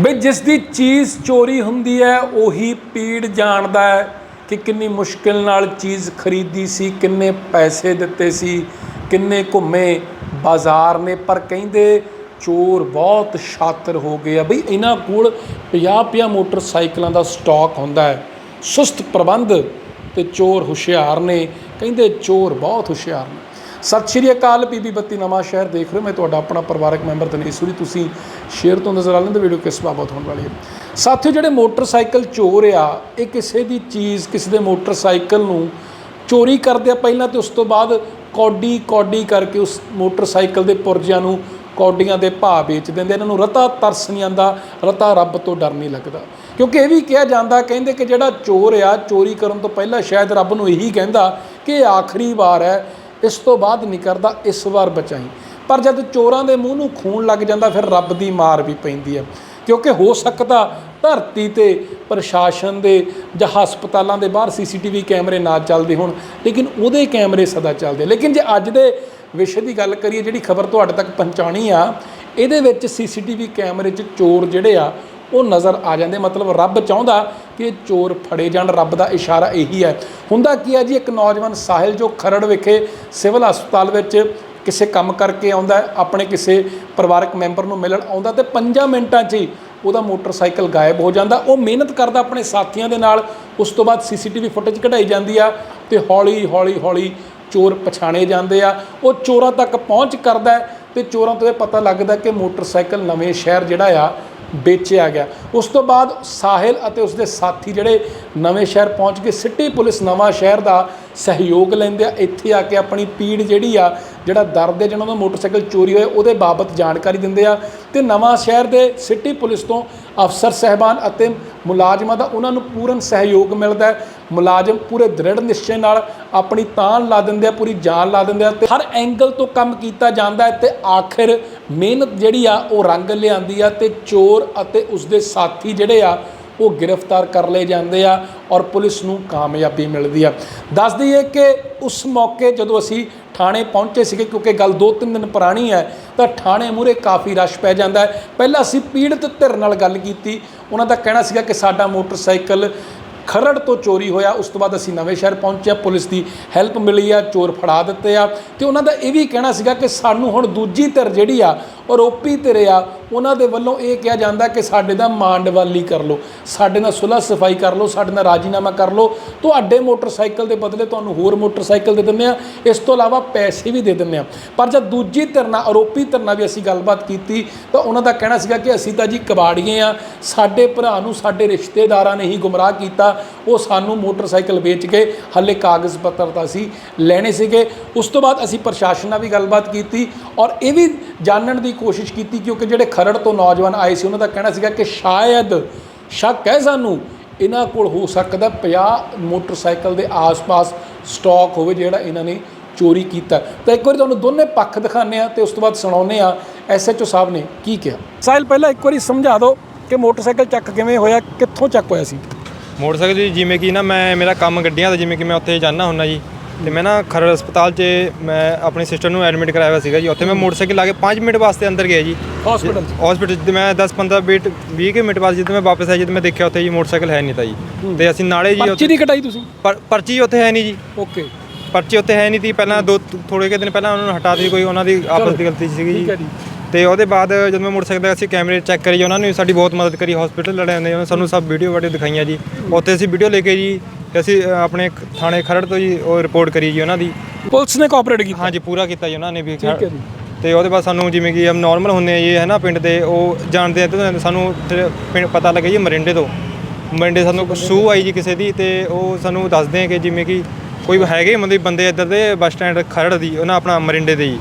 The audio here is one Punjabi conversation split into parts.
ਬਈ ਜਿਸ ਦੀ ਚੀਜ਼ ਚੋਰੀ ਹੁੰਦੀ ਹੈ, ਉਹੀ ਪੀੜ ਜਾਣਦਾ ਹੈ ਕਿ ਕਿੰਨੀ ਮੁਸ਼ਕਿਲ ਨਾਲ ਚੀਜ਼ ਖਰੀਦੀ ਸੀ, ਕਿੰਨੇ ਪੈਸੇ ਦਿੱਤੇ ਸੀ, ਕਿੰਨੇ ਘੁੰਮੇ ਬਾਜ਼ਾਰ ਨੇ। ਪਰ ਕਹਿੰਦੇ ਚੋਰ ਬਹੁਤ ਸ਼ਾਤਰ ਹੋ ਗਏ ਆ। ਬਈ ਇਹਨਾਂ ਕੋਲ 50-50 ਮੋਟਰਸਾਈਕਲਾਂ ਦਾ ਸਟਾਕ ਹੁੰਦਾ ਹੈ। ਸੁਸਤ ਪ੍ਰਬੰਧ ਤੇ ਚੋਰ ਹੁਸ਼ਿਆਰ ਨੇ। ਕਹਿੰਦੇ ਚੋਰ ਬਹੁਤ ਹੁਸ਼ਿਆਰ ਨੇ। ਸਤਿ ਸ਼੍ਰੀ ਅਕਾਲ ਬੀਬੀ ਬੱਤੀ ਨਵਾਂ ਸ਼ਹਿਰ ਦੇਖ ਰਹੇ ਹੋ। ਮੈਂ ਤੁਹਾਡਾ ਆਪਣਾ ਪਰਿਵਾਰਕ ਮੈਂਬਰ ਦਨੇਸ਼ਵਰੀ ਤੁਸੀਂ ਸ਼ੇਅਰ ਤੋਂ ਨਜ਼ਰ ਆ ਲੈਂਦੇ ਵੀਡੀਓ ਕਿਸ ਬਾਬਤ ਹੋਣ ਵਾਲੀ ਹੈ। ਸਾਥੀਓ, ਜਿਹੜੇ ਮੋਟਰਸਾਈਕਲ ਚੋਰ ਆ, ਇਹ ਕਿਸੇ ਦੀ ਚੀਜ਼, ਕਿਸੇ ਦੇ ਮੋਟਰਸਾਈਕਲ ਨੂੰ ਚੋਰੀ ਕਰਦੇ ਆ ਪਹਿਲਾਂ ਤੇ ਉਸ ਤੋਂ ਬਾਅਦ ਕੌਡੀ ਕੌਡੀ ਕਰਕੇ ਉਸ ਮੋਟਰਸਾਈਕਲ ਦੇ ਪੁਰਜਿਆਂ ਨੂੰ ਕੌਡੀਆਂ ਦੇ ਭਾਅ ਵੇਚ ਦਿੰਦੇ ਇਹਨਾਂ ਨੂੰ ਰਤਾ ਤਰਸ ਨਹੀਂ ਆਂਦਾ ਰਤਾ ਰੱਬ ਤੋਂ ਡਰ ਨਹੀਂ ਲੱਗਦਾ। ਕਿਉਂਕਿ ਇਹ ਵੀ ਕਿਹਾ ਜਾਂਦਾ, ਕਹਿੰਦੇ ਕਿ ਜਿਹੜਾ ਚੋਰ ਆ, ਚੋਰੀ ਕਰਨ ਤੋਂ ਪਹਿਲਾਂ ਸ਼ਾਇਦ ਰੱਬ ਨੂੰ ਇਹੀ ਕਹਿੰਦਾ ਕਿ ਇਹ ਆਖਰੀ ਵਾਰ ਹੈ ਇਸ ਤੋਂ ਬਾਅਦ ਨਹੀਂ ਕਰਦਾ, ਇਸ ਵਾਰ ਬਚਾਈ। ਪਰ ਜਦ ਚੋਰਾਂ ਦੇ ਮੂੰਹ ਨੂੰ ਖੂਨ ਲੱਗ ਜਾਂਦਾ, ਫਿਰ ਰੱਬ ਦੀ ਮਾਰ ਵੀ ਪੈਂਦੀ ਹੈ। ਕਿਉਂਕਿ ਹੋ ਸਕਦਾ ਧਰਤੀ ਤੇ ਪ੍ਰਸ਼ਾਸਨ ਦੇ ਜਾਂ ਹਸਪਤਾਲਾਂ ਦੇ ਬਾਹਰ ਸੀਸੀਟੀਵੀ ਕੈਮਰੇ ਨਾ ਚੱਲਦੇ ਹੋਣ, ਲੇਕਿਨ ਉਹਦੇ ਕੈਮਰੇ ਸਦਾ ਚੱਲਦੇ। ਲੇਕਿਨ ਜੇ ਅੱਜ ਦੇ ਵਿਸ਼ੇ ਦੀ ਗੱਲ ਕਰੀਏ, ਜਿਹੜੀ ਖਬਰ ਤੁਹਾਡੇ ਤੱਕ ਪਹੁੰਚਾਣੀ ਆ, ਇਹਦੇ ਵਿੱਚ ਸੀਸੀਟੀਵੀ ਕੈਮਰੇ 'ਚ ਚੋਰ ਜਿਹੜੇ ਆ ਉਹ ਨਜ਼ਰ ਆ ਜਾਂਦੇ। ਮਤਲਬ ਰੱਬ ਚਾਹੁੰਦਾ ਕਿ ਚੋਰ ਫੜੇ ਜਾਣ, ਰੱਬ ਦਾ ਇਸ਼ਾਰਾ ਇਹੀ ਹੈ। ਹੁੰਦਾ ਕੀ ਹੈ ਜੀ, ਇੱਕ ਨੌਜਵਾਨ ਸਾਹਿਲ ਜੋ ਖਰੜ ਵਿਖੇ ਸਿਵਲ ਹਸਪਤਾਲ ਵਿੱਚ ਕਿਸੇ ਕੰਮ ਕਰਕੇ ਆਉਂਦਾ ਆਪਣੇ ਕਿਸੇ ਪਰਿਵਾਰਕ ਮੈਂਬਰ ਨੂੰ ਮਿਲਣ ਆਉਂਦਾ ਤੇ 5 ਮਿੰਟਾਂ 'ਚ ਹੀ ਉਹਦਾ ਮੋਟਰਸਾਈਕਲ ਗਾਇਬ ਹੋ ਜਾਂਦਾ। ਉਹ ਮਿਹਨਤ ਕਰਦਾ ਆਪਣੇ ਸਾਥੀਆਂ ਦੇ ਨਾਲ। ਉਸ ਤੋਂ ਬਾਅਦ ਸੀਸੀਟੀਵੀ ਫੁਟੇਜ ਕਢਾਈ ਜਾਂਦੀ ਆ ਤੇ ਹੌਲੀ ਹੌਲੀ ਹੌਲੀ ਚੋਰ ਪਛਾਣੇ ਜਾਂਦੇ ਆ। ਉਹ ਚੋਰਾਂ ਤੱਕ ਪਹੁੰਚ ਕਰਦਾ ਹੈ ਤੇ ਚੋਰਾਂ ਤੋਂ ਇਹ ਪਤਾ ਲੱਗਦਾ ਕਿ ਮੋਟਰਸਾਈਕਲ ਨਵੇਂ ਸ਼ਹਿਰ ਜਿਹੜਾ ਆ ਵੇਚਿਆ ਗਿਆ। ਉਸ ਤੋਂ ਬਾਅਦ ਸਾਹਿਲ ਅਤੇ ਉਸਦੇ ਸਾਥੀ ਜਿਹੜੇ ਨਵੇਂ ਸ਼ਹਿਰ ਪਹੁੰਚ ਕੇ ਸਿਟੀ ਪੁਲਿਸ ਨਵਾਂ ਸ਼ਹਿਰ ਦਾ ਸਹਿਯੋਗ ਲੈਂਦੇ ਆ। ਇੱਥੇ ਆ ਕੇ ਆਪਣੀ ਪੀੜ ਜਿਹੜੀ ਆ, ਜਿਹੜਾ ਦਰਦ ਹੈ, ਜਿਹਨਾਂ ਦਾ ਮੋਟਰਸਾਈਕਲ ਚੋਰੀ ਹੋਇਆ ਉਹਦੇ ਬਾਬਤ ਜਾਣਕਾਰੀ ਦਿੰਦੇ ਆ। ਤੇ ਨਵਾਂ ਸ਼ਹਿਰ ਦੇ ਸਿਟੀ ਪੁਲਿਸ ਤੋਂ ਅਫਸਰ, ਸਹਿਬਾਨ ਅਤੇ ਮੁਲਾਜ਼ਮਾਂ ਦਾ ਉਹਨਾਂ ਨੂੰ ਪੂਰਨ ਸਹਿਯੋਗ ਮਿਲਦਾ ਹੈ। ਮੁਲਾਜ਼ਮ ਪੂਰੇ ਦ੍ਰਿੜ ਨਿਸ਼ਚੇ ਨਾਲ ਆਪਣੀ ਤਾਣ ਲਾ ਦਿੰਦੇ ਆ, ਪੂਰੀ ਜਾਨ ਲਾ ਦਿੰਦੇ ਆ ਤੇ ਹਰ ਐਂਗਲ ਤੋਂ ਕੰਮ ਕੀਤਾ ਜਾਂਦਾ ਹੈ ਤੇ ਆਖਿਰ ਮਿਹਨਤ ਜਿਹੜੀ ਆ, ਉਹ ਰੰਗ ਲਿਆਂਦੀ ਆ ਤੇ ਚੋਰ ਅਤੇ ਉਸਦੇ ਸਾਥੀ ਜਿਹੜੇ ਆ ਉਹ ਗ੍ਰਿਫਤਾਰ ਕਰ ਲਏ ਜਾਂਦੇ ਆ ਔਰ ਪੁਲਿਸ ਨੂੰ ਕਾਮਯਾਬੀ ਮਿਲਦੀ ਆ। ਦੱਸ ਦਈਏ ਕਿ ਉਸ ਮੌਕੇ ਜਦੋਂ ਅਸੀਂ ਥਾਣੇ ਪਹੁੰਚੇ ਸੀਗੇ, ਕਿਉਂਕਿ ਗੱਲ 2-3 ਦਿਨ ਪੁਰਾਣੀ ਹੈ, ਤਾਂ ਥਾਣੇ ਮੂਰੇ ਕਾਫੀ ਰਸ਼ ਪੈ ਜਾਂਦਾ ਹੈ। ਪਹਿਲਾਂ ਅਸੀਂ ਪੀੜਤ ਧਿਰ ਨਾਲ ਗੱਲ ਕੀਤੀ। ਉਹਨਾਂ ਦਾ ਕਹਿਣਾ ਸੀਗਾ ਕਿ ਸਾਡਾ ਮੋਟਰਸਾਈਕਲ ਖਰੜ ਤੋਂ ਚੋਰੀ ਹੋਇਆ। ਉਸ ਤੋਂ ਬਾਅਦ ਅਸੀਂ ਨਵੇਂ ਸ਼ਹਿਰ ਪਹੁੰਚਿਆ ਪੁਲਿਸ ਦੀ ਹੈਲਪ ਮਿਲੀ ਆ, ਚੋਰ ਫੜਾ ਦਿੱਤੇ ਆ। ਤੇ ਉਹਨਾਂ ਦਾ ਇਹ ਵੀ ਕਹਿਣਾ ਸੀਗਾ ਕਿ ਸਾਨੂੰ ਹੁਣ ਦੂਜੀ ਧਿਰ ਜਿਹੜੀ ਆ, ਔਰ ਓਪੀ ਧਿਰ ਆ ਉਹਨਾਂ ਦੇ ਵੱਲੋਂ ਇਹ ਕਿਹਾ ਜਾਂਦਾ ਕਿ ਸਾਡੇ ਦਾ ਮਾਂਡਵਾਲੀ ਕਰ ਲਓ, ਸਾਡੇ ਨਾਲ ਸੁਲਹ ਸਫ਼ਾਈ ਕਰ ਲਓ, ਸਾਡੇ ਨਾਲ ਰਾਜੀਨਾਮਾ ਕਰ ਲਓ। ਤੁਹਾਡੇ ਮੋਟਰਸਾਈਕਲ ਦੇ ਬਦਲੇ ਤੁਹਾਨੂੰ ਹੋਰ ਮੋਟਰਸਾਈਕਲ ਦੇ ਦਿੰਦੇ ਆ ਇਸ ਤੋਂ ਇਲਾਵਾ ਪੈਸੇ ਵੀ ਦੇ ਦਿੰਦੇ ਆ ਪਰ ਜਦ ਦੂਜੀ ਧਿਰ ਨਾਲ, ਆਰੋਪੀ ਧਿਰ ਨਾਲ ਵੀ ਅਸੀਂ ਗੱਲਬਾਤ ਕੀਤੀ, ਤਾਂ ਉਹਨਾਂ ਦਾ ਕਹਿਣਾ ਸੀਗਾ ਕਿ ਅਸੀਂ ਤਾਂ ਜੀ ਕਬਾੜੀਏ ਆ ਸਾਡੇ ਭਰਾ ਨੂੰ ਸਾਡੇ ਰਿਸ਼ਤੇਦਾਰਾਂ ਨੇ ਹੀ ਗੁੰਮਰਾਹ ਕੀਤਾ। ਉਹ ਸਾਨੂੰ ਮੋਟਰਸਾਈਕਲ ਵੇਚ ਕੇ ਹੱਲੇ ਕਾਗਜ਼ ਪੱਤਰ ਤਾਂ ਅਸੀਂ ਲੈਣੇ ਸੀਗੇ। ਉਸ ਤੋਂ ਬਾਅਦ ਅਸੀਂ ਪ੍ਰਸ਼ਾਸਨ ਨਾਲ ਵੀ ਗੱਲਬਾਤ ਕੀਤੀ ਔਰ ਇਹ ਵੀ ਜਾਣਨ ਦੀ ਕੋਸ਼ਿਸ਼ ਕੀਤੀ ਕਿਉਂਕਿ ਜਿਹੜੇ ਖਰੜ ਤੋਂ ਨੌਜਵਾਨ ਆਏ ਸੀ, ਉਹਨਾਂ ਦਾ ਕਹਿਣਾ ਸੀਗਾ ਕਿ ਸ਼ਾਇਦ ਸ਼ੱਕ ਹੈ ਸਾਨੂੰ ਇਹਨਾਂ ਕੋਲ ਹੋ ਸਕਦਾ 50 ਮੋਟਰਸਾਈਕਲ ਦੇ ਆਸ-ਪਾਸ ਸਟਾਕ ਹੋਵੇ ਜਿਹੜਾ ਇਹਨਾਂ ਨੇ ਚੋਰੀ ਕੀਤਾ। ਤਾਂ ਇੱਕ ਵਾਰੀ ਤੁਹਾਨੂੰ ਦੋਨੇ ਪੱਖ ਦਿਖਾਉਂਦੇ ਆ ਤੇ ਉਸ ਤੋਂ ਬਾਅਦ ਸੁਣਾਉਂਦੇ ਆ ਐਸਐਚਓ ਸਾਹਿਬ ਨੇ ਕੀ ਕਿਹਾ। ਸਾਹਿਲ, ਪਹਿਲਾਂ ਇੱਕ ਵਾਰੀ ਸਮਝਾ ਦਿਓ ਕਿ ਮੋਟਰਸਾਈਕਲ ਚੱਕ ਕਿਵੇਂ ਹੋਇਆ, ਕਿੱਥੋਂ ਚੱਕ ਹੋਇਆ ਸੀ? ਮੋਟਰਸਾਈਕਲ ਜੀ, ਜਿਵੇਂ ਕਿ ਨਾ ਮੈਂ, ਮੇਰਾ ਕੰਮ ਗੱਡੀਆਂ ਦਾ, ਜਿਵੇਂ ਕਿ ਮੈਂ ਉੱਥੇ ਜਾਂਦਾ ਹੁੰਦਾ ਜੀ। ਤੇ ਮੈਂ ਨਾ ਖਰੜ ਹਸਪਤਾਲ 'ਚ ਮੈਂ ਆਪਣੀ ਸਿਸਟਰ ਨੂੰ ਐਡਮਿਟ ਕਰਾਇਆ ਹੋਇਆ ਸੀਗਾ ਜੀ। ਉੱਥੇ ਮੈਂ ਮੋਟਰਸਾਈਕਲ ਲਾ ਕੇ 5 ਮਿੰਟ ਵਾਸਤੇ ਅੰਦਰ ਗਿਆ ਜੀ। ਹਸਪੀਟਲ ਹਸਪੀਟਲ 'ਚ ਤੇ ਮੈਂ 10 15 ਮਿੰਟ 20 ਕੁ ਮਿੰਟ ਬਾਅਦ ਜਦੋਂ ਮੈਂ ਵਾਪਸ ਆਇਆ ਜਦੋਂ ਮੈਂ ਦੇਖਿਆ ਉੱਥੇ ਜੀ ਮੋਟਰਸਾਈਕਲ ਹੈ ਨਹੀਂ ਤਾਂ ਜੀ। ਤੇ ਅਸੀਂ ਨਾਲੇ ਜੀ ਪਰਚੀ ਦੀ ਕਟਾਈ ਤੁਸੀਂ? ਪਰ- ਪਰਚੀ ਉੱਥੇ ਹੈ ਨਹੀਂ ਜੀ। ਓਕੇ ਪਰਚੀ ਉੱਥੇ ਹੈ ਨਹੀਂ ਤੀ। ਪਹਿਲਾਂ ਦੋ ਥੋੜੇ ਕੁ ਦਿਨ ਪਹਿਲਾਂ ਉਹਨਾਂ ਨੂੰ ਹਟਾ ਦਿੱਤੀ ਕੋਈ ਉਹਨਾਂ ਦੀ ਆਪਸ ਦੀ ਗਲਤੀ ਸੀਗੀ ਜੀ। ਤੇ ਉਹਦੇ ਬਾਅਦ ਜਦੋਂ ਮੈਂ ਮੋਟਰਸਾਈਕਲ ਦਾ ਅਸੀਂ ਕੈਮਰੇ ਚੈੱਕ ਕਰੀ ਉਹਨਾਂ ਨੇ ਸਾਡੀ ਬਹੁਤ ਮਦਦ ਕਰੀ ਹਸਪੀਟਲ ਲੜੇ ਨੇ ਸਾਨੂੰ ਸਭ ਵੀਡੀਓ ਵਾਡੀਓ ਦਿਖਾਈਆਂ ਜੀ। ਉੱਥੇ ਅਸੀਂ ਵੀਡੀਓ ਲੈ ਕੇ ਜੀ ਤੇ ਅਸੀਂ ਅ, ਆਪਣੇ ਖ- ਥਾਣੇ ਖਰੜ ਤੋਂ ਜੀ ਉਹ ਰਿਪੋਰਟ ਕਰੀ ਜੀ ਉਹਨਾਂ ਦੀ। ਪੁਲਿਸ ਨੇ ਕੋਆਪਰੇਟ ਕੀਤਾ? ਹਾਂਜੀ ਪੂਰਾ ਕੀਤਾ ਜੀ ਉਹਨਾਂ ਨੇ ਵੀ ਠੀਕ ਹੈ ਜੀ। ਤੇ ਉਹਦੇ ਬਾਅਦ ਸਾਨੂੰ ਜਿਵੇਂ ਕਿ ਹਮ ਨਾਰਮਲ ਹੁੰਦੇ ਆ ਜੀ ਹੈ ਨਾ ਪਿੰਡ ਦੇ ਉਹ ਜਾਣਦੇ ਆ ਤੇ ਸਾਨੂੰ ਫਿਰ ਪਿੰਡ ਪਤਾ ਲੱਗਿਆ ਜੀ ਮਰਿੰਡੇ ਤੋਂ। ਮਰਿੰਡੇ ਸਾਨੂੰ ਸੂ ਆਈ ਜੀ ਕਿਸੇ ਦੀ ਤੇ ਉਹ ਸਾਨੂੰ ਦੱਸਦੇ ਆ ਕਿ ਜਿਵੇਂ ਕਿ ਕੋਈ ਹੈਗੇ ਮਤਲਬ ਬੰਦੇ ਇੱਧਰ ਦੇ ਬੱਸ ਸਟੈਂਡ ਖਰੜ ਦੀ ਉਹਨਾਂ ਆਪਣਾ ਮਰਿੰਡੇ ਦੇ ਜੀ।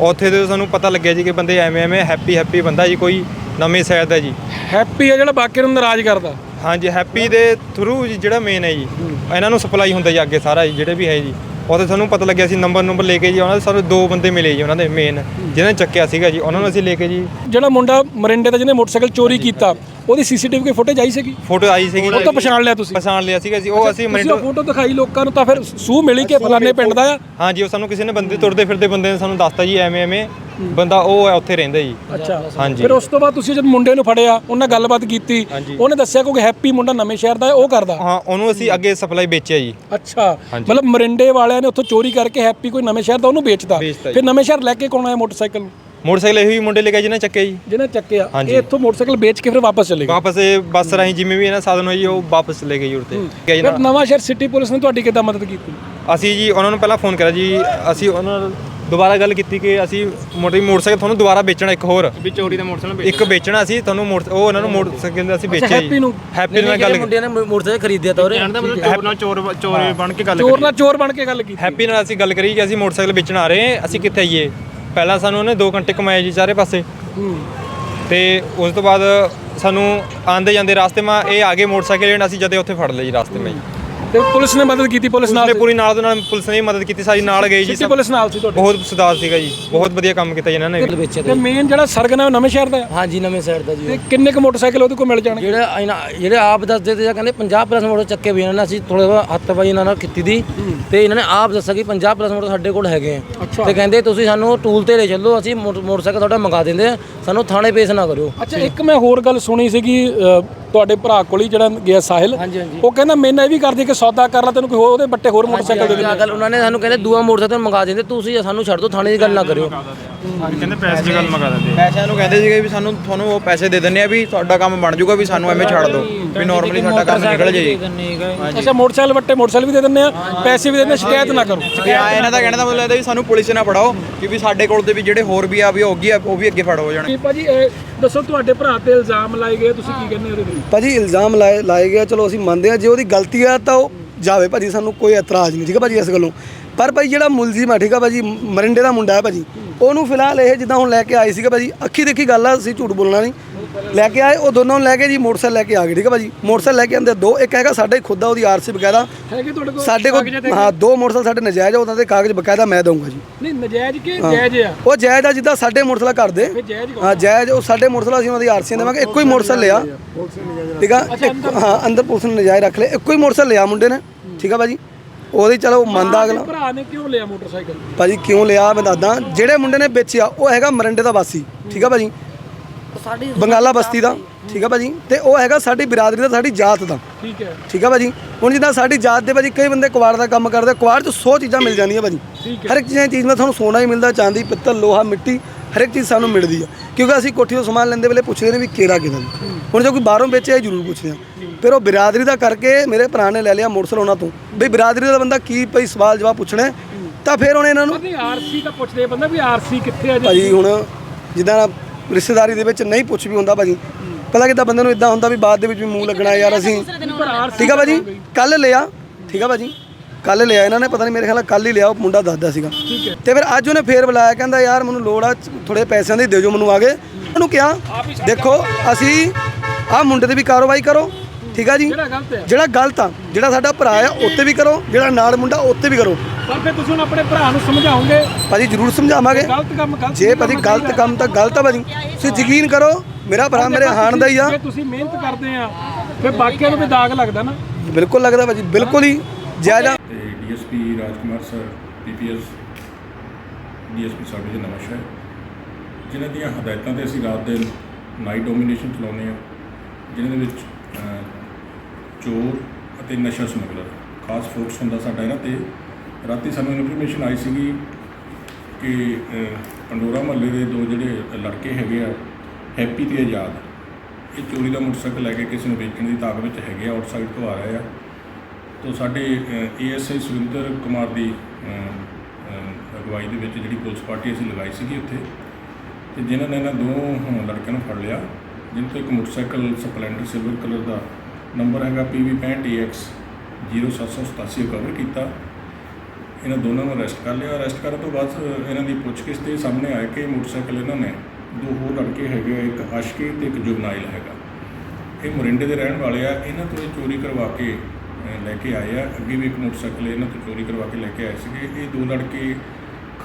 ਉੱਥੇ ਤੇ ਸਾਨੂੰ ਪਤਾ ਲੱਗਿਆ ਜੀ ਕਿ ਬੰਦੇ ਐਵੇਂ ਐਵੇਂ ਹੈਪੀ ਹੈਪੀ ਬੰਦਾ ਜੀ ਕੋਈ ਨਵੇਂ ਸ਼ਹਿਰ ਦਾ ਜੀ। ਹੈਪੀ ਹੈ ਜਿਹੜਾ ਬਾਕੀ ਨੂੰ ਨਾਰਾਜ਼ ਕਰਦਾ। ਹਾਂਜੀ ਹੈਪੀ ਦੇ ਥਰੂ ਜਿਹੜਾ ਮੇਨ ਹੈ ਜੀ ਇਹਨਾਂ ਨੂੰ ਸਪਲਾਈ ਹੁੰਦਾ ਜੀ ਅੱਗੇ ਸਾਰਾ ਜੀ ਜਿਹੜੇ ਵੀ ਹੈ ਜੀ। ਉੱਥੇ ਸਾਨੂੰ ਪਤਾ ਲੱਗਿਆ ਸੀ ਨੰਬਰ ਨੰਬਰ ਲੈ ਕੇ ਜੀ ਉਹਨਾਂ ਦੇ ਸਾਨੂੰ ਦੋ ਬੰਦੇ ਮਿਲੇ ਜੀ ਉਹਨਾਂ ਦੇ ਮੇਨ ਜਿਹਨਾਂ ਨੇ ਚੱਕਿਆ ਸੀਗਾ ਜੀ ਉਹਨਾਂ ਨੂੰ ਅਸੀਂ ਲੈ ਕੇ ਜੀ। ਜਿਹੜਾ ਮੁੰਡਾ ਮਰਿੰਡੇ ਦਾ ਜਿਹਨੇ ਮੋਟਰਸਾਈਕਲ ਚੋਰੀ ਕੀਤਾ ਉਹਦੀ ਸੀਸੀਟੀਵੀ ਕੋਈ ਫੁਟੇਜ ਆਈ ਸੀਗੀ? ਫੋਟੋ ਆਈ ਸੀਗੀ ਉਹ ਤਾਂ ਪਛਾਣ ਲਿਆ ਤੁਸੀਂ? ਪਛਾਣ ਲਿਆ ਸੀਗਾ ਜੀ ਉਹ ਅਸੀਂ ਤੁਸੀਂ ਮਰਿੰਡੋ ਉਹ ਫੋਟੋ ਦਿਖਾਈ ਲੋਕਾਂ ਨੂੰ ਤਾਂ ਫਿਰ ਸੂਹ ਮਿਲੀ ਕਿ ਫਲਾਣੇ ਪਿੰਡ ਦਾ ਆ? ਹਾਂਜੀ ਉਹ ਸਾਨੂੰ ਕਿਸੇ ਨੇ ਬੰਦੇ ਤੁਰਦੇ ਫਿਰਦੇ ਬੰਦੇ ਨੇ ਸਾਨੂੰ ਦੱਸਤਾ ਜੀ ਐਵੇਂ ਐਵੇਂ। ਬੰਦਾ ਉਹ ਹੈ ਉੱਥੇ ਰਹਿੰਦਾ ਜੀ ਅੱਛਾ ਹਾਂਜੀ। ਫਿਰ ਉਸ ਤੋਂ ਬਾਅਦ ਤੁਸੀਂ ਜਦ ਮੁੰਡੇ ਨੂੰ ਫੜਿਆ ਉਹਨਾਂ ਗੱਲਬਾਤ ਕੀਤੀ ਹਾਂਜੀ। ਉਹਨੇ ਦੱਸਿਆ ਕਿ ਹੈਪੀ ਮੁੰਡਾ ਨਵੇਂ ਸ਼ਹਿਰ ਦਾ ਹੈ ਉਹ ਕਰਦਾ ਹਾਂ ਉਹਨੂੰ ਅਸੀਂ ਅੱਗੇ ਸਪਲਾਈ ਵੇਚਿਆ ਜੀ ਅੱਛਾ ਹਾਂਜੀ। ਮਤਲਬ ਮਰਿੰਡੇ ਵਾਲਿਆਂ ਨੇ ਉੱਥੋਂ ਚੋਰੀ ਕਰਕੇ ਹੈਪੀ ਕੋਈ ਨਵੇਂ ਸ਼ਹਿਰ ਦਾ ਉਹਨੂੰ ਵੇਚਦਾ ਵੇਚਤਾ ਜੀ। ਫਿਰ ਨਵੇਂ ਸ਼ਹਿਰ ਲੈ ਕੇ ਕੌਣ ਆਇਆ ਮੋਟਰਸਾਈਕਲ ਨੂੰ? ਮੋਟਰਸਾਈਕਲ ਇਹੀ ਮੁੰਡੇ ਲੈ ਕੇ ਜਿਹਨੇ ਚੱਕਿਆ ਜੀ ਜਿਹਨੇ ਚੱਕਿਆ ਹਾਂਜੀ। ਇਹ ਇੱਥੋਂ ਮੋਟਰਸਾਈਕਲ ਵੇਚ ਕੇ ਫਿਰ ਵਾਪਸ ਚਲੇ ਗਏ ਵਾਪਸ ਇਹ ਬੱਸ ਰਾਹੀਂ ਜਿਵੇਂ ਵੀ ਇਹਨਾਂ ਸਾਧਨ ਹੋਈ ਉਹ ਵਾਪਸ ਲੈ ਗਏ ਜੀ ਉਰਤੇ ਠੀਕ ਹੈ ਜੀ ਫਿਰ ਨਾ। ਨਵਾਂ ਸ਼ਹਿਰ ਸਿਟੀ ਪੁਲਿਸ ਨੇ ਤੁਹਾਡੀ ਕਿੱਦਾਂ ਮਦਦ ਕੀਤੀ ਅਸੀਂ ਜੀ ਉਹਨਾਂ ਨੂੰ ਪਹਿਲਾਂ ਫੋਨ ਕਰਿਆ ਜੀ ਅਸੀਂ ਉਹਨਾਂ ਨਾਲ ਦੁਬਾਰਾ ਗੱਲ ਕੀਤੀ ਕਿ ਅਸੀਂ ਮੋਟਰ ਮੋਟਰਸਾਈਕਲ ਤੁਹਾਨੂੰ ਦੁਬਾਰਾ ਵੇਚਣਾ ਇੱਕ ਹੋਰ। ਵੀ ਚੋਰੀ ਦਾ ਮੋਟਰਸਾਈਕਲ ਇੱਕ ਵੇਚਣਾ ਸੀ ਤੁਹਾਨੂੰ ਮੋਟਰ ਉਹ ਉਹਨਾਂ ਨੂੰ ਮੋਟਰਸਾਈਕਲ ਦਾ ਅਸੀਂ ਵੇਚਿਆ ਹੈਪੀ ਨੂੰ? ਹੈਪੀ ਨਾਲ ਗੱਲ ਮੁੰਡਿਆਂ ਨੇ ਮੋਟਰਸਾਈਕਲ ਖਰੀਦਿਆ ਤਾਂ ਉਹਰੇ ਜਾਣਦਾ ਮਤਲਬ ਚੋਰ ਨਾਲ ਚੋਰ ਚੋਰ ਬਣ ਕੇ ਗੱਲ ਚੋਰ ਨਾਲ ਚੋਰ ਬਣ ਕੇ ਗੱਲ ਕੀਤੀ। ਹੈਪੀ ਨਾਲ ਅਸੀਂ ਗੱਲ ਕਰੀ ਕਿ ਅਸੀਂ ਮੋਟਰਸਾਈਕਲ ਵੇਚਣ ਆ ਰਹੇ ਹਾਂ ਅਸੀਂ ਕਿੱਥੇ ਆਈਏ? ਪਹਿਲਾਂ ਸਾਨੂੰ ਉਹਨੇ 2 ਘੰਟੇ ਕਮਾਏ ਜੀ ਚਾਰੇ ਪਾਸੇ। ਤੇ ਉਸ ਤੋਂ ਬਾਅਦ ਸਾਨੂੰ ਆਂਦੇ ਜਾਂਦੇ ਰਾਸਤੇ ਮਾ ਇਹ ਆਗੇ ਮੋਟਰਸਾਈਕਲ ਲੈਣ ਅਸੀਂ ਜਦੇ ਉੱਥੇ ਫੜ ਲਏ ਜੀ ਰਾਸਤੇ ਮਾ ਜੀ। ਤੇ ਪੁਲਿਸ ਨੇ ਮਦਦ ਕੀਤੀ ਪੁਲਿਸ ਨਾਲ ਪੂਰੀ ਨਾਲ ਦੇ ਨਾਲ ਪੁਲਿਸ ਨੇ ਵੀ ਮਦਦ ਕੀਤੀ ਸਾਡੀ ਨਾਲ ਗਈ ਜੀ ਸਭ। ਪੁਲਿਸ ਨਾਲ ਸੀ ਤੁਹਾਡੇ। ਬਹੁਤ ਸੁਧਾਰ ਸੀਗਾ ਜੀ ਬਹੁਤ ਵਧੀਆ ਕੰਮ ਕੀਤਾ ਜੀ ਇਹਨਾਂ ਨੇ। ਤੇ ਮੇਨ ਜਿਹੜਾ ਸਰਗਨਾ ਉਹ ਨਵੇਂ ਸ਼ਹਿਰ ਦਾ ਹੈ ਹਾਂਜੀ ਨਵੇਂ ਸਾਈਡ ਦਾ ਜੀ ਤੇ ਕਿੰਨੇ ਕੁ ਮੋਟਰਸਾਈਕਲ ਉਹਦੇ ਕੋਲ ਮਿਲ ਜਾਣਗੇ? ਜਿਹੜੇ ਇਹਨਾਂ- ਜਿਹੜੇ ਆਪ ਦੱਸਦੇ ਤੇ ਜਾਂ ਕਹਿੰਦੇ 50 ਪਲੱਸ ਮੋਟਰ ਚੱਕੇ ਵੀ ਇਹਨਾਂ ਨੇ ਅਸੀਂ ਥੋੜਾ ਜਿਹਾ ਹੱਥਬਾਈ ਇਹਨਾਂ ਨਾਲ ਕੀਤੀ ਦੀ। ਤੇ ਇਹਨਾਂ ਨੇ ਆਪ ਦੱਸਿਆ ਕਿ 50 ਪਲੱਸ ਮੋਟਰ ਸਾਡੇ ਕੋਲ ਹੈਗੇ ਆ। ਅੱਛਾ। ਤੇ ਕਹਿੰਦੇ ਤੁਸੀਂ ਸਾਨੂੰ ਟੂਲ ਤੇ ਲੈ ਚੱਲੋ ਅਸੀਂ ਮੋਟਰ- ਮੋਟਰਸਾਈਕਲ ਤੁਹਾਡਾ ਮੰਗਾ ਦਿੰਦੇ ਆ। ਸਾਨੂੰ ਥਾਣੇ ਪੇਸ਼ ਨਾ ਕਰਿਓ। ਅੱਛਾ ਇੱਕ ਮੈਂ ਹੋਰ ਗੱਲ ਸੁਣੀ ਸੀਗੀ ਤੁਹਾਡੇ ਭਰਾ ਕੋਲ ਹੀ ਜਿਹੜਾ ਗਿਆ ਸਾਹਿਲ। ਉਹ ਕਹਿੰਦਾ ਮੈਨਾਂ ਇਹ ਵੀ ਕਰਦੀ ਕਿ ਸੌਦਾ ਕਰ ਲਾ ਤੈਨੂੰ ਕੋਈ ਹੋਰ ਉਹਦੇ ਬੱਟੇ ਹੋਰ ਮੋਟਰਸਾਈਕਲ ਦੇ ਗੱਲ ਉਹਨਾਂ ਨੇ ਸਾਨੂੰ ਕਹਿੰਦੇ ਦੂਆ ਮੋਟਰਸਾਈਕਲ ਮੰਗਾ ਦਿੰਦੇ ਤੁਸੀਂ ਸਾਨੂੰ ਛੱਡ ਦਿਓ ਥਾਣੇ ਦੀ ਗੱਲ ਨਾ ਕਰਿਓ ਕਹਿੰਦੇ ਪੈਸੇ ਦੀ ਗੱਲ ਮਗਾ ਦਿੰਦੇ ਪੈਸਿਆਂ ਨੂੰ ਕਹਿੰਦੇ ਸੀਗੇ ਵੀ ਸਾਨੂੰ ਤੁਹਾਨੂੰ ਉਹ ਪੈਸੇ ਦੇ ਦਿੰਨੇ ਆ ਵੀ ਤੁਹਾਡਾ ਕੰਮ ਬਣ ਜਾਊਗਾ ਵੀ ਸਾਨੂੰ ਐਵੇਂ ਛੱਡ ਦਿਓ ਵੀ ਨਾਰਮਲੀ ਸਾਡਾ ਕੰਮ ਨਿਕਲ ਜਾਏ ਅੱਛਾ ਮੋਟਰਸਾਈਕਲ ਬੱਟੇ ਮੋਟਰਸਾਈਕਲ ਵੀ ਦੇ ਦਿੰਦੇ ਆ ਪੈਸੇ ਵੀ ਦੇ ਆ, ਸ਼ਿਕਾਇਤ ਨਾ ਕਰੋ। ਆ ਇਹਨਾਂ ਦਾ ਕਹਿਣ ਦਾ ਮਤਲਬ ਹੈ ਵੀ ਸਾਨੂੰ ਪੁਲਿਸ ਨਾ ਫੜਾਓ ਕਿ ਵੀ ਸਾਡੇ ਕੋਲ ਤੇ ਵੀ ਜਿਹੜੇ ਹੋਰ ਵੀ ਆ ਵੀ ਉਹ ਅੱਗੇ ਆ ਉਹ ਵੀ ਅੱਗੇ ਫੜ ਹੋ ਜਾਣ ਭਾਜੀ ਦੱਸੋ ਤੁਹਾਡੇ ਭਰਾ ਤੇ ਇਲਜ਼ਾਮ ਲਾਏ ਗਏ ਤੁਸੀਂ ਕੀ ਕਹਿੰਦੇ ਉਹਦੇ ਤੇ? ਭਾਜੀ ਇਲਜ਼ਾਮ ਲਾਏ ਲਾਏ ਗਿਆ ਚਲੋ ਅਸੀਂ ਮੰਨਦੇ ਆ ਜੇ ਉਹਦੀ ਗਲਤੀ ਆ ਤਾਂ ਉਹ ਜਾਵੇ। ਭਾਜੀ ਸਾਨੂੰ ਕੋਈ ਇਤਰਾਜ਼ ਨਹੀਂ ਠੀਕ ਹੈ ਭਾਜੀ ਇਸ ਗੱਲੋਂ। ਪਰ ਭਾਈ ਜਿਹੜਾ ਮੁਲਜ਼ਮ ਆ ਠੀਕ ਆ ਭਾਜੀ ਮਰਿੰਡੇ ਦਾ ਮੁੰਡਾ ਹੈ ਭਾਜੀ ਉਹਨੂੰ ਫਿਲਹਾਲ ਇਹ ਜਿੱਦਾਂ ਹੁਣ ਲੈ ਕੇ ਆਏ ਸੀਗਾ ਭਾਜੀ ਅੱਖੀ ਦੇਖੀ ਗੱਲ ਆ ਅਸੀਂ ਝੂਠ ਬੋਲਣਾ ਨਹੀਂ। ਲੈ ਕੇ ਆਏ ਉਹ ਦੋਨੋਂ ਨੂੰ ਲੈ ਕੇ ਜੀ ਮੋਟਰਸਾਈਕਲ ਲੈ ਕੇ ਆ ਗਏ ਠੀਕ ਹੈ ਭਾਜੀ। ਮੋਟਰਸਾਈਕਲ ਲੈ ਕੇ ਆਂਦੇ ਦੋ ਇੱਕ ਹੈਗਾ ਸਾਡਾ ਹੀ ਖੁਦ ਦਾ ਉਹਦੀ ਆਰਸੀ ਬਕਾਇਦਾ। ਹੈਗੇ ਤੁਹਾਡੇ ਕੋਲ ਸਾਡੇ ਕੋਲ ਹਾਂ ਦੋ ਮੋਟਰਸਾਈਕਲ ਸਾਡੇ ਨਜਾਇਜ਼ ਆ ਉਹਨਾਂ ਦੇ ਕਾਗਜ਼ ਬਕਾਇਦਾ ਮੈਂ ਦਊਂਗਾ ਜੀ। ਨਹੀਂ ਨਜਾਇਜ਼ ਕਿ ਜਾਇਜ਼ ਆ? ਉਹ ਜਾਇਜ਼ ਆ ਜਿੱਦਾਂ ਸਾਡੇ ਮੋਟਰਸਾਈਕਲ ਕਰਦੇ? ਹਾਂ ਜਾਇਜ਼ ਉਹ ਸਾਡੇ ਮੋਟਰਸਾਈਕਲ ਅਸੀਂ ਉਹਨਾਂ ਦੀ ਆਰਸੀ ਦੇਵਾਂਗੇ ਇੱਕੋ ਹੀ ਮੋਟਰਸਾਈਕਲ ਲਿਆ। ਠੀਕ ਆ? ਇੱਕ- ਹਾਂ ਅੰਦਰ ਪੁਲਿਸ ਨੇ ਨਜਾਇਜ਼ ਰੱਖ ਲਿਆ ਇੱਕੋ ਹੀ ਮੋਟਰਸਾਈਕਲ ਲਿਆ ਮੁੰਡੇ ਨੇ। ਠੀਕ ਆ ਭਾਜੀ? ਉਹਦੀ ਚਲੋ ਮੰਨਦਾ ਅਗਲਾ। ਭਰਾ ਨੇ ਕਿਉਂ ਲਿਆ ਮੋਟਰਸਾਈਕਲ? ਭਾਜੀ ਕਿਉਂ ਲਿਆ ਮੈਂ ਦੱਸਦਾ। ਜਿਹੜੇ ਮੁੰਡੇ ਨੇ ਵੇਚਿਆ ਉਹ ਹੈਗਾ ਮਰੰਡੇ ਦਾ ਵਾਸੀ ਠੀਕ ਆ ਭਾਜੀ? ਬੰਗਾਲਾ ਬਸਤੀ ਦਾ ਠੀਕ ਆ ਭਾਜੀ? ਤੇ ਉਹ ਹੈਗਾ ਸਾਡੀ ਬਰਾਦਰੀ ਦਾ ਸਾਡੀ ਜਾਤ ਦਾ। ਠੀਕ ਹੈ। ਠੀਕ ਆ ਭਾਜੀ? ਹੁਣ ਜਿੱਦਾਂ ਸਾਡੀ ਜਾਤ ਦੇ ਭਾਜੀ ਕਈ ਬੰਦੇ ਕੁਵਾੜ ਦਾ ਕੰਮ ਕਰਦੇ ਕੁਵਾੜ 'ਚ 100 ਚੀਜ਼ਾਂ ਮਿਲ ਜਾਂਦੀਆਂ ਭਾਜੀ। ਹਰ ਇੱਕ ਚੀਜ਼ ਚੀਜ਼ ਨਾਲ ਤੁਹਾਨੂੰ ਸੋਨਾ ਹੀ ਮਿਲਦਾ ਚਾਂਦੀ ਪਿੱਤਲ ਲੋਹਾ ਮਿੱਟੀ। ਹਰ ਇੱਕ ਚੀਜ਼ ਸਾਨੂੰ ਮਿਲਦੀ ਆ। ਕਿਉਂਕਿ ਅਸੀਂ ਕੋਠੀ ਤੋਂ ਸਮਾਨ ਲੈਂਦੇ ਵੇਲੇ ਪੁੱਛਦੇ ਨੇ ਵੀ ਕਿਹੜਾ ਕਿਹਦਾ ਹੁਣ ਜੇ ਕੋਈ ਬਾਹਰੋਂ ਵੇਚਿਆ ਇਹ ਜ਼ਰੂਰ ਪੁੱਛਦੇ ਆ। ਫਿਰ ਉਹ ਬਰਾਦਰੀ ਦਾ ਕਰਕੇ ਮੇਰੇ ਭਰਾ ਨੇ ਲੈ ਲਿਆ ਮੋਟਰਸਾਈਕਲ ਉਹਨਾਂ ਤੋਂ। ਵੀ ਬਰਾਦਰੀ ਦਾ ਬੰਦਾ ਕੀ ਭਈ ਸਵਾਲ ਜਵਾਬ ਪੁੱਛਣਾ ਤਾਂ ਫਿਰ ਉਹਨੇ ਇਹਨਾਂ ਨੂੰ ਨਹੀਂ ਆਰਸੀ ਦਾ ਪੁੱਛਦੇ ਬੰਦਾ ਵੀ ਆਰਸੀ ਕਿੱਥੇ ਆ ਜੀ? ਭਾਜੀ ਹੁਣ ਜਿੱਦਾਂ ਰਿਸ਼ਤੇਦਾਰੀ ਦੇ ਵਿੱਚ ਨਹੀਂ ਪੁੱਛ ਵੀ ਹੁੰਦਾ ਭਾਜੀ। ਪਹਿਲਾਂ ਕਿਦਾਂ ਬੰਦੇ ਨੂੰ ਇਦਾਂ ਹੁੰਦਾ ਵੀ ਬਾਅਦ ਦੇ ਵਿੱਚ ਵੀ ਮੂੰਹ ਲੱਗਣਾ ਯਾਰ ਅਸੀਂ। ਠੀਕ ਆ ਭਾਜੀ? ਕੱਲ ਲਿਆ। ਠੀਕ ਆ ਭਾਜੀ? ਕੱਲ ਲਿਆ ਇਹਨਾਂ ਨੇ ਪਤਾ ਨਹੀਂ ਮੇਰੇ ਖਿਆਲ ਕੱਲ ਹੀ ਲਿਆ ਉਹ ਮੁੰਡਾ ਦੱਸਦਾ ਸੀਗਾ। ਤੇ ਫਿਰ ਅੱਜ ਉਹਨੇ ਫੇਰ ਬੁਲਾਇਆ ਕਹਿੰਦਾ ਯਾਰ ਮੈਨੂੰ ਲੋੜ ਆ ਥੋੜੇ ਪੈਸਿਆਂ ਦੀ ਦੇ ਦਿਓ ਮੈਨੂੰ ਆਗੇ। ਉਹਨੂੰ ਕਿਹਾ ਦੇਖੋ ਅਸੀਂ ਆਹ ਮੁੰਡੇ ਤੇ ਵੀ ਕਾਰਵਾਈ ਕਰੋ ਠੀਕ ਆ ਜੀ? ਜਿਹੜਾ ਗਲਤ ਹੈ। ਆ ਜਿਹੜਾ ਸਾਡਾ ਭਰਾ ਆ ਉੱਤੇ ਵੀ ਕਰੋ ਜਿਹੜਾ ਨਾਲ ਮੁੰਡਾ ਉੱਤੇ ਵੀ ਕਰੋ। ਪਰ ਫਿਰ ਤੁਸੀਂ ਹੁਣ ਆਪਣੇ ਭਰਾ ਨੂੰ ਸਮਝਾਓਗੇ? ਭਾਜੀ ਜ਼ਰੂਰ ਸਮਝਾਵਾਂਗੇ। ਗਲਤ ਕੰਮ ਗਲਤ ਜੇ ਭਾਜੀ ਗਲਤ ਕੰਮ ਤਾਂ ਗਲਤ ਆ ਭਾਜੀ। ਤੁਸੀਂ ਯਕੀਨ ਕਰੋ ਮੇਰਾ ਭਰਾ ਮੇਰੇ ਹਾਣ ਦਾ ਹੀ ਆ। ਜੇ ਤੁਸੀਂ ਮਿਹਨਤ ਕਰਦੇ ਆ ਫਿਰ ਬਾਕੀਆਂ ਨੂੰ ਵੀ ਦਾਗ ਲੱਗਦਾ ਨਾ। ਬਿਲਕੁਲ ਲੱਗਦਾ ਭਾਜੀ ਬਿਲਕੁਲ ਹੀ। ਆ ਤੇ DSP Rajkumar sir PPS DSP ਸਾਡੇ ਦੇ ਨਵਾਂ ਸ਼ਹਿਰ ਜਿਨ੍ਹਾਂ ਦੀਆਂ ਹਦਾਇਤਾਂ ਤੇ ਅਸੀਂ ਰਾਤ ਦੇ ਨਾਈਟ ਡੋਮੀਨੇਸ਼ਨ ਚਲਾਉਂਦੇ ਆ ਜਿਨ੍ਹਾਂ ਦੇ ਵਿੱਚ ਚੋਰ ਅਤੇ ਨਸ਼ਾ ਸਮਗਲਰ, ਖਾਸ ਫੋਕਸ ਹੁੰਦਾ ਸਾਡਾ ਇਹਨਾਂ ਤੇ। ਰਾਤੀ ਸਾਨੂੰ ਇਨਫੋਰਮੇਸ਼ਨ ਆਈ ਸੀਗੀ ਕਿ ਪੰਡੋਰਾ ਮਹੱਲੇ ਦੇ ਦੋ ਜਿਹੜੇ ਲੜਕੇ ਹੈਗੇ ਆ, ਹੈਪੀ ਤੇ ਆਜ਼ਾਦ, ਇਹ ਚੋਰੀ ਦਾ ਮੋਟਰਸਾਈਕਲ ਲੈ ਕੇ ਕਿਸੇ ਨੂੰ ਵੇਚਣ ਦੀ ਤਾਕ ਵਿੱਚ ਹੈਗੇ ਆ ਆਊਟਸਾਈਡ ਤੋਂ ਆ ਰਹੇ ਆ। ਤੋਂ ਸਾਡੇ ਏਐਸਆਈ ਸੁਰਿੰਦਰ ਕੁਮਾਰ ਦੀ ਅਗਵਾਈ ਦੇ ਵਿੱਚ ਜਿਹੜੀ ਪੁਲਿਸ ਪਾਰਟੀ ਅਸੀਂ ਲਗਾਈ ਸੀਗੀ ਉੱਥੇ, ਤੇ ਜਿਨ੍ਹਾਂ ਨੇ ਇਹਨਾਂ ਦੋ ਲੜਕਿਆਂ ਨੂੰ ਫੜ ਲਿਆ ਜਿਨ੍ਹਾਂ ਤੋਂ ਇੱਕ ਮੋਟਰਸਾਈਕਲ ਸਪਲੈਂਡਰ ਸਿਲਵਰ ਕਲਰ ਦਾ ਨੰਬਰ ਹੈਗਾ PV65AX 0787 ਕਵਰ ਕੀਤਾ। ਇਹਨਾਂ ਦੋਨਾਂ ਨੂੰ ਅਰੈਸਟ ਕਰ ਲਿਆ। ਅਰੈਸਟ ਕਰਨ ਤੋਂ ਬਾਅਦ ਇਹਨਾਂ ਦੀ ਪੁੱਛਗਿੱਛ ਤੇ ਸਾਹਮਣੇ ਆਇਆ ਕਿ ਮੋਟਰਸਾਈਕਲ ਇਹਨਾਂ ਨੇ, ਦੋ ਹੋਰ ਲੜਕੇ ਹੈਗੇ ਆ, ਇੱਕ ਆਸ਼ਕੀ ਤੇ ਇੱਕ ਜੁਗਨਾਈਲ ਹੈਗਾ। ਇਹ ਮੋਰਿੰਡੇ ਦੇ ਰਹਿਣ ਵਾਲੇ ਆ। ਇਹਨਾਂ ਤੋਂ ਇਹ ਚੋਰੀ ਕਰਵਾ ਕੇ ਲੈ ਕੇ ਆਏ ਆ। ਅੱਗੇ ਵੀ ਇੱਕ ਮੋਟਰਸਾਈਕਲ ਇਹਨਾਂ ਤੋਂ ਚੋਰੀ ਕਰਵਾ ਕੇ ਲੈ ਕੇ ਆਏ ਸੀਗੇ। ਇਹ ਦੋ ਲੜਕੇ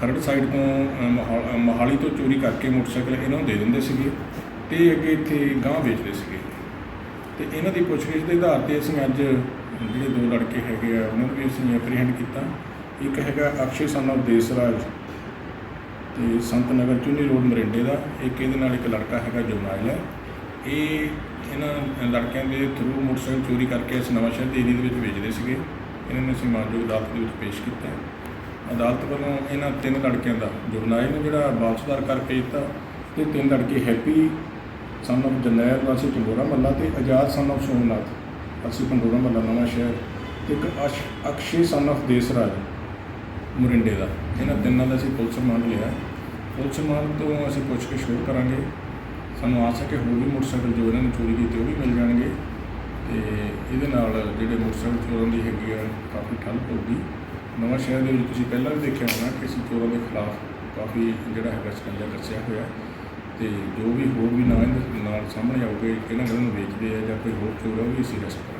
ਖਰੜ ਸਾਈਡ ਤੋਂ ਅਹ, ਮੋਹਾਲੀ ਤੋਂ ਚੋਰੀ ਕਰਕੇ ਮੋਟਰਸਾਈਕਲ ਇਹਨਾਂ ਨੂੰ ਦੇ ਦਿੰਦੇ ਸੀਗੇ ਤੇ ਅੱਗੇ ਇੱਥੇ ਗਾਂਹ ਵੇਚਦੇ ਸੀਗੇ। ਤੇ ਇਹਨਾਂ ਦੀ ਪੁੱਛਗਿੱਛ ਦੇ ਆਧਾਰ ਤੇ ਅਸੀਂ ਅੱਜ ਜਿਹੜੇ ਦੋ ਲੜਕੇ ਹੈਗੇ ਆ ਉਹਨਾਂ ਨੂੰ ਵੀ ਅਸੀਂ ਐਪਰੀਹੈਂਡ ਕੀਤਾ। ਇੱਕ ਹੈਗਾ ਅਕਸ਼ੇ son ਦੇਸ ਰਾਜ ਤੇ ਸੰਤ ਨਗਰ ਚੁੰਨੀ ਰੋਡ ਮਰਿੰਡੇ ਦਾ। ਇੱਕ ਇਹਦੇ ਨਾਲ ਇੱਕ ਲੜਕਾ ਹੈਗਾ ਜੁਰਨਾਇਲ ਹੈ। ਇਹ ਇਹਨਾਂ ਲੜਕਿਆਂ ਦੇ ਥਰੂ ਮੋਟਰਸਾਈਕਲ ਚੋਰੀ ਕਰਕੇ ਇਸ ਨਵਾਂ ਸ਼ਹਿਰ ਦੇ ਏਰੀਏ ਦੇ ਵਿੱਚ ਵੇਚਦੇ ਸੀਗੇ। ਇਹਨਾਂ ਨੇ ਅਸੀਂ ਮਾਨਯੋਗ ਅਦਾਲਤ ਦੇ ਵਿੱਚ ਪੇਸ਼ ਕੀਤਾ। ਅਦਾਲਤ ਵੱਲੋਂ ਇਹਨਾਂ ਤਿੰਨ ਲੜਕਿਆਂ ਦਾ ਜੁਰਨਾਇਲ ਨੂੰ ਜਿਹੜਾ ਵਾਪਸਦਾਰ ਕਰ ਦਿੱਤਾ, ਤੇ ਤਿੰਨ ਲੜਕੇ ਹੈਪੀ ਸਨ of ਜਰਨੈਲ ਵਾਸੀ ਪੰਡੋਰਾ ਮੱਲਾ ਤੇ ਆਜ਼ਾਦ ਸਨ of ਸੋਮਨਾਥ ਅਸੀਂ ਪੰਡੋਰਾ ਮੱਲਾ, ਨਵਾਂ ਸ਼ਹਿਰ, ਤੇ ਇੱਕ ਅਸ਼- ਅਕਸ਼ੇ ਸਨ of ਦੇਸਰਾਜ ਮੁਰਿੰਡੇ ਦਾ। ਇਹਨਾਂ ਤਿੰਨਾਂ ਦਾ ਅਸੀਂ ਪੁਲਿਸ ਮਾਨ ਲਿਆ। ਪੁਲਿਸ ਮਾਨ ਤੋਂ ਅਸੀਂ ਪੁੱਛ ਕੇ ਸ਼ੁਰੂ ਕਰਾਂਗੇ। ਸਾਨੂੰ ਆਸ ਹੈ ਕਿ ਹੋਰ ਵੀ ਮੋਟਰਸਾਈਕਲ ਜੋ ਇਹਨਾਂ ਨੇ ਚੋਰੀ ਕੀਤੇ ਉਹ ਵੀ ਮਿਲ ਜਾਣਗੇ। ਤੇ ਇਹਦੇ ਨਾਲ ਜਿਹੜੇ ਮੋਟਰਸਾਈਕਲ ਚੋਰਾਂ ਦੀ ਹੈਗੀ ਆ, ਕਾਫੀ ਠੱਲ ਪਊਗੀ ਨਵਾਂ ਸ਼ਹਿਰ ਦੇ ਵਿੱਚ ਤੁਸੀਂ ਪਹਿਲਾਂ ਵੀ ਦੇਖਿਆ ਹੋਣਾ ਕਿ ਅਸੀਂ ਚੋਰਾਂ ਦੇ ਖਿਲਾਫ ਕਾਫੀ ਜਿਹੜਾ ਹੈਗਾ ਸਕੰਜਾ ਦੱਸਿਆ ਹੋਇਆ। ਤੇ ਜੋ ਵੀ ਹੋਰ ਵੀ ਨਾ ਨਾਲ ਸਾਹਮਣੇ ਆਉਗੇ ਇਹਨਾਂ ਗੱਲਾਂ ਨੂੰ ਵੇਚਦੇ ਆ ਜਾਂ ਕੋਈ ਹੋਰ ਚੋਰ ਆ ਉਹ ਵੀ ਅਸੀਂ ਅਰੈਸਟ